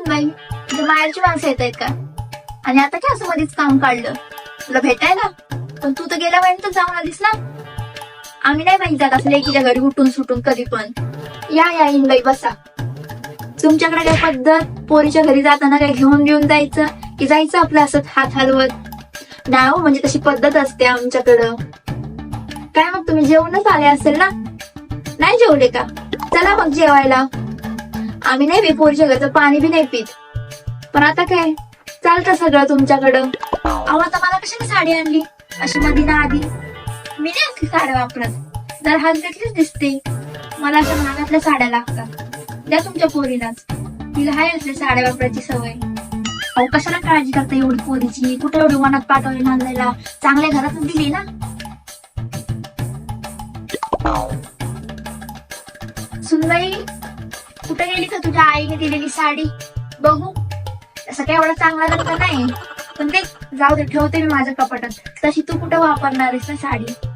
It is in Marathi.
सुनबाई तुझ्या बाहेरची माणसं येत आहेत का? आणि आता काय असं मध्येच काम काढलं? तुला भेटायला? पण तू तर गेल्या महिन्यात जाऊन आलीस ना? आम्ही नाही माहिती जात असं एकीच्या घरी उठून सुटून कधी पण. या या बाई बसा. तुमच्याकडे काय पद्धत? पोरीच्या घरी जाताना काय घेऊन घेऊन जायचं? की जायचं आपलं असं हात हलवत? नाही हो म्हणजे तशी पद्धत असते आमच्याकडं. काय मग तुम्ही जेवणच आले असेल ना? नाही जेवले का? चला मग जेवायला. आम्ही नाही बी पोरीच्या घरचं पाणी बी नाही पित. पण आता काय? चालतं सगळं तुमच्याकडं. अहो आता मला कशाने साडी आणली? अशी मधीना आधी मी नाही असली साड्या वापरत. जर हलकटलीच दिसते. मला अशा महागातल्या साड्या लागतात. द्या तुमच्या पोरीलाच. तिला हाय असल्या साड्या वापरायची सवय. अहो कशाला काळजी करता एवढी पोरीची? कुठे एवढी मनात पाठवली नांदायला? चांगल्या घरातून दिली ना. सुनबाई गेली आईने दिलेली साडी बघू. तसं काय एवढा चांगला रंग नाही. पण ते जाऊ दे ठेवते मी माझ्या कपाटात. तशी तू कुठं वापरणार आहेस ना साडी?